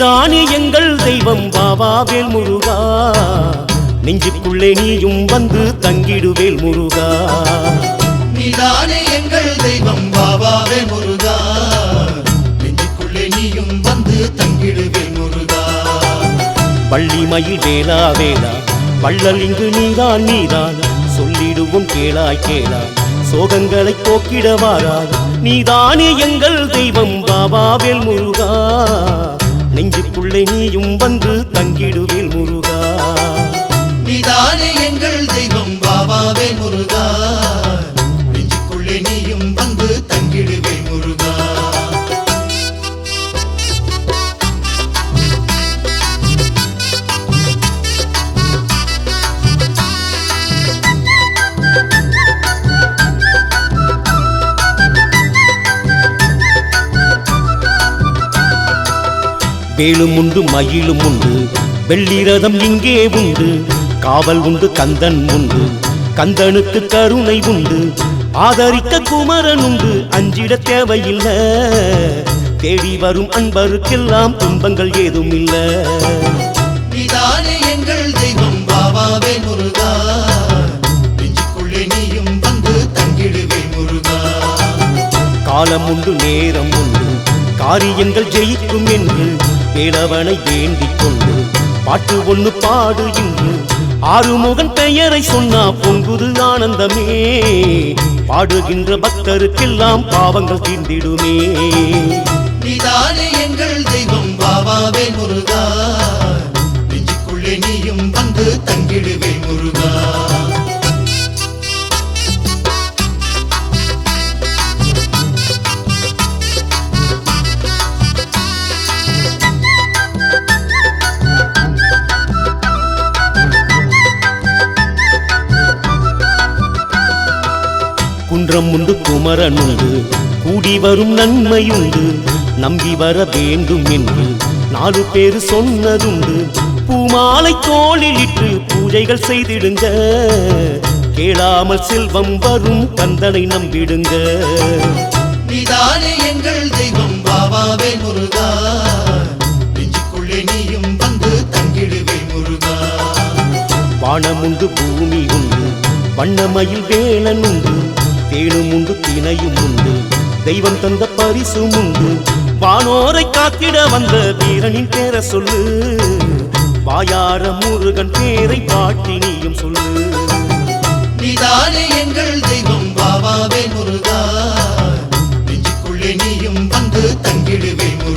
நீதானே எங்கள் தெய்வம். பாபாவேல் முருகா. நெஞ்சுக்குள்ளே நீயும் வந்து தங்கிடுவேல் முருகா. நீதானே எங்கள் தெய்வம். பாபாவே முருகா. நெஞ்சுக்குள்ளே நீயும் வந்து தங்கிடுவே முருகா. பள்ளி மயில் வேலா வேலா. வள்ளல் இங்கு நீதான் நீதான். சொல்லிடுவோம் கேளாய் கேளாய். சோகங்களை போக்கிட வாராய். நீதானே எங்கள் தெய்வம். பாபாவேல் முருகா. நெஞ்சுக்குள்ளே நீயும் வந்து தங்கிடுவேல் முருகா. நீதானே எங்கள் தெய்வம் பாபாவே முருகா. வேலும் உண்டு மயிலும் உண்டு. வெள்ளிரதம் இங்கே உண்டு. காவல் உண்டு கந்தன் உண்டு. கந்தனுக்கு கருணை உண்டு. ஆதரிக்க குமரன் உண்டு. அஞ்சிட தேவையில்லை. தேடி வரும் அன்பருக்கெல்லாம் துன்பங்கள் ஏதும் இல்லை எங்கள் தெய்வம் பாபாவே முருகா. காலம் உண்டு நேரம் உண்டு. காரியங்கள் ஜெயிக்கும் என்று வேலவனை வேண்டிக் கொண்டு பாட்டு ஒன்று பாடு இன்று. ஆறுமுகன் பெயரை சொன்னா பொங்குது ஆனந்தமே. பாடுகின்ற பக்தருக்கெல்லாம் பாவங்கள் தீர்ந்திடுமே. நீதானே எங்கள் தெய்வம் பாபாவே முருகா. நெஞ்சுக்குள்ளே நீயும் வந்து தங்கிடுவே முருகா. குன்றம் உண்டு குமரன் உண்டு கூடி வரும் நன்மையுண்டு. நம்பி வர வேண்டும் என்று நாலு பேர் சொன்னதுண்டு. பூமாலை தோளில் இட்டு பூஜைகள் செய்திடுங்க. கேளாமல் செல்வம் வரும் கந்தனை நம்பிடுங்க. நீதானே எங்கள் தெய்வம் பாபாவே முருகா. நெஞ்சுக்குள்ளே நீயும் வந்து தங்கிடுவே முருகா. வானம் உண்டு பூமி உண்டு வண்ணமயில் வேலன் உண்டு தேனும் உண்டு தினையும் உண்டு. தெய்வம் தந்த பரிசும் உண்டு. வானோரை காத்திட வந்த வீரனின் பேர சொல்லு. வாயார முருகன் பேரை பாட்டி நீயும் சொல்லு. நீதானே எங்கள் தெய்வம் பாபாவே முருகா. நெஞ்சுக்குள்ளே நீயும் வந்து தங்கிடுவே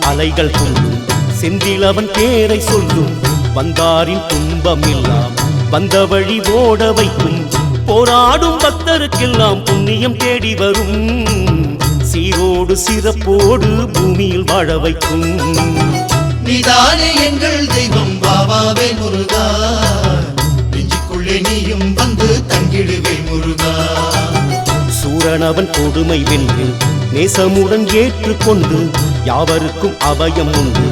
அலைகள் கொள்ளும் செந்திலவன் பேரை சொல்லும். வந்தாரின் துன்பம் எல்லாம் வந்த வழி ஓட வைக்கும். போராடும் பக்தருக்கெல்லாம் புண்ணியம் தேடி வரும். சீரோடு சிறப்போடு பூமியில் வாழ வைக்கும். நீதானே எங்கள் தெய்வம் பாபாவே முருகா. நெஞ்சுக்குள்ளே நீயும் வந்து தங்கிடுவே முருகா. சூரனவன் கொடுமை வென்று நேசமுடன் ஏற்றுக்கொண்டு யாவருக்கும் அபயம் உண்டு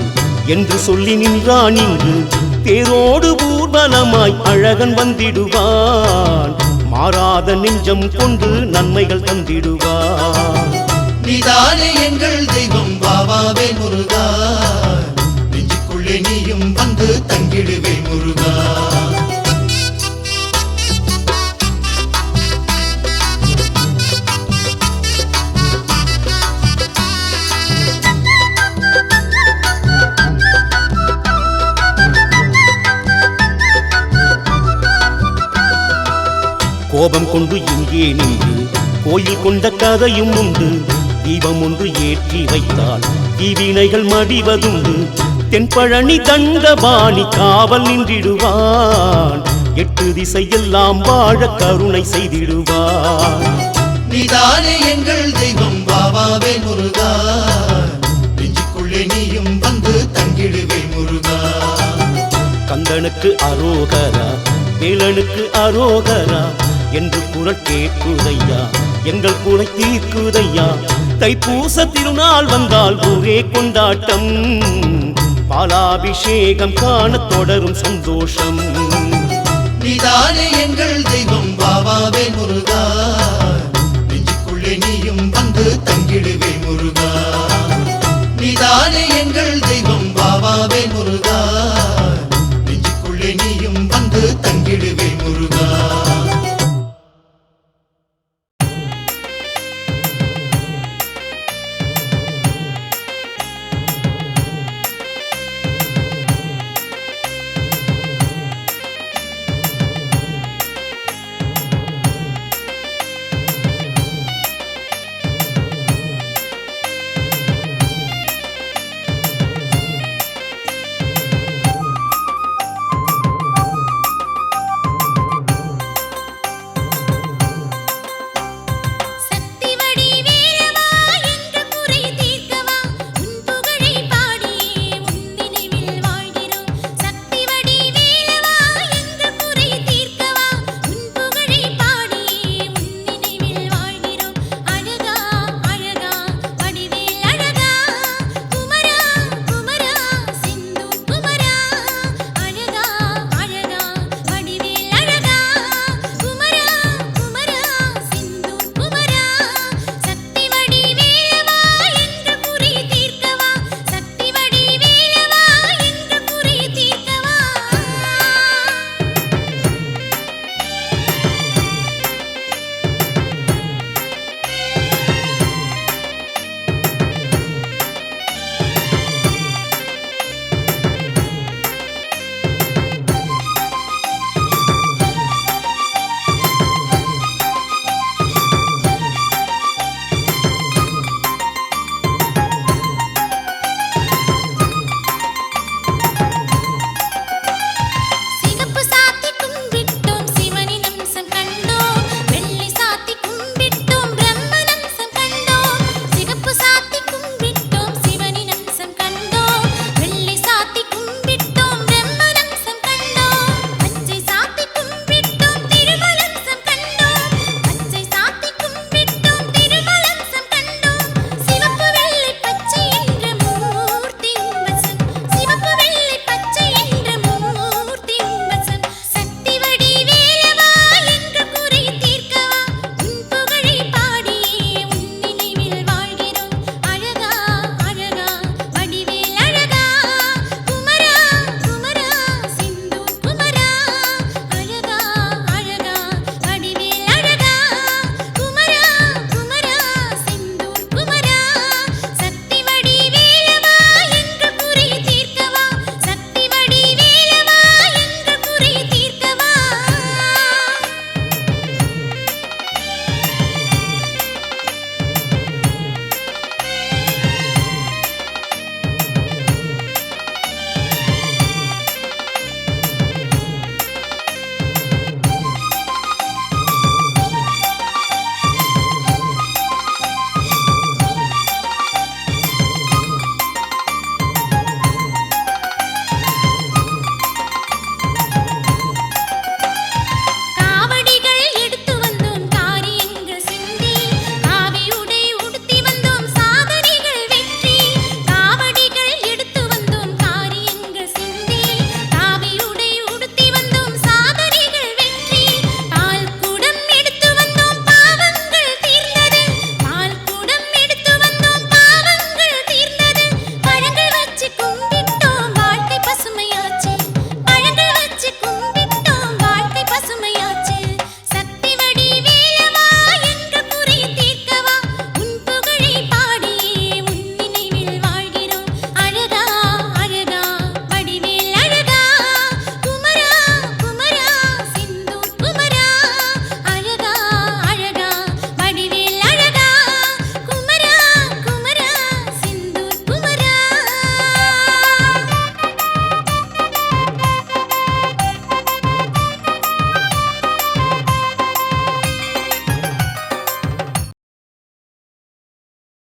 என்று சொல்லி நின்றான் இங்கு. தேரோடு ஊர்வலமாய் அழகன் வந்திடுவான். மாறாத நெஞ்சம் கொண்டு நன்மைகள் தந்திடுவான். நீதானே எங்கள் தெய்வம் பாபாவே முருகா. நெஞ்சுக்குள்ளே நீயும் வந்து தங்கிடுவே முருகா. கோபம் கொண்டு இங்கே நின்று கோயில் கொண்ட கதையும் உண்டு. தீபம் ஒன்று ஏற்றி வைத்தால் தீவினைகள் மடிவதுண்டு. தென்பழனி தண்டபாணி காவல் நின்றிடுவான். எட்டு திசையெல்லாம் வாழ கருணை செய்திடுவான். நீதானே எங்கள் தெய்வம் பாபாவே முருகா. நெஞ்சுக்குள்ளே நீயும் வந்து தங்கிடுவே முருகா. கந்தனுக்கு அரோகரா வேலனுக்கு அரோகரா என்று குரல் கேட்குதையா? எங்கள் குலை தீர்க்குதையா? தைப்பூச திருநாள் வந்தால் ஊரே கொண்டாட்டம். பாலாபிஷேகம் காண தொடரும் சந்தோஷம். எங்கள் தெய்வம் பாபாவே முருகா.